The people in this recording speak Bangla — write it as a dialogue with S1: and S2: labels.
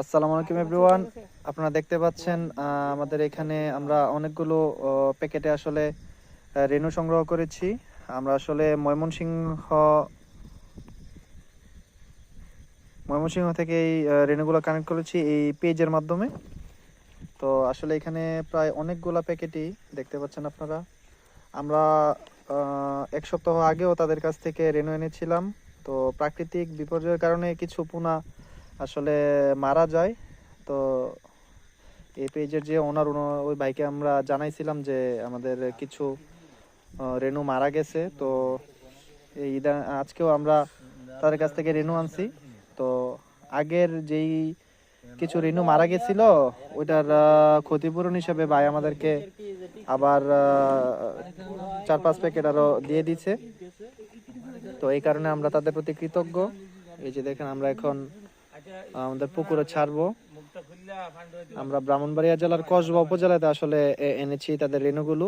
S1: আসসালামু আলাইকুম, এভরিওয়ান। আপনারা দেখতে পাচ্ছেন আমাদের এখানে আমরা অনেকগুলো প্যাকেটে আসলে রেনু সংগ্রহ করেছি। আমরা আসলে ময়মনসিংহ ময়মনসিংহ থেকে এই রেনুগুলো কানেক্ট করেছি এই পেজের মাধ্যমে। তো আসলে এখানে প্রায় অনেকগুলা প্যাকেটই দেখতে পাচ্ছেন আপনারা। আমরা এক সপ্তাহ আগেও তাদের কাছ থেকে রেনু এনেছিলাম। তো প্রাকৃতিক বিপর্যয়ের কারণে কিছু পুনা আসলে মারা যায়। তো এই পেজের যে ওনার ওই ভাইকে আমরা জানাইছিলাম যে আমাদের কিছু রেনু মারা গেছে। তো এই আজকেও আমরা তাদের কাছ থেকে রেনু আনছি। তো আগের যেই কিছু রেনু মারা গেছিল, ওইটার ক্ষতিপূরণ হিসেবে ভাই আমাদেরকে আবার চার পাঁচ প্যাকেট আরও দিয়ে দিছে। তো এই কারণে আমরা তাদের প্রতি কৃতজ্ঞ। এই যে দেখেন, আমরা এখন আমাদের পুকুরে ছাড়বো। আমরা ব্রাহ্মণবাড়িয়া জেলার কসবা উপজেলাতে আসলে এনেছি তাদের রেণুগুলো।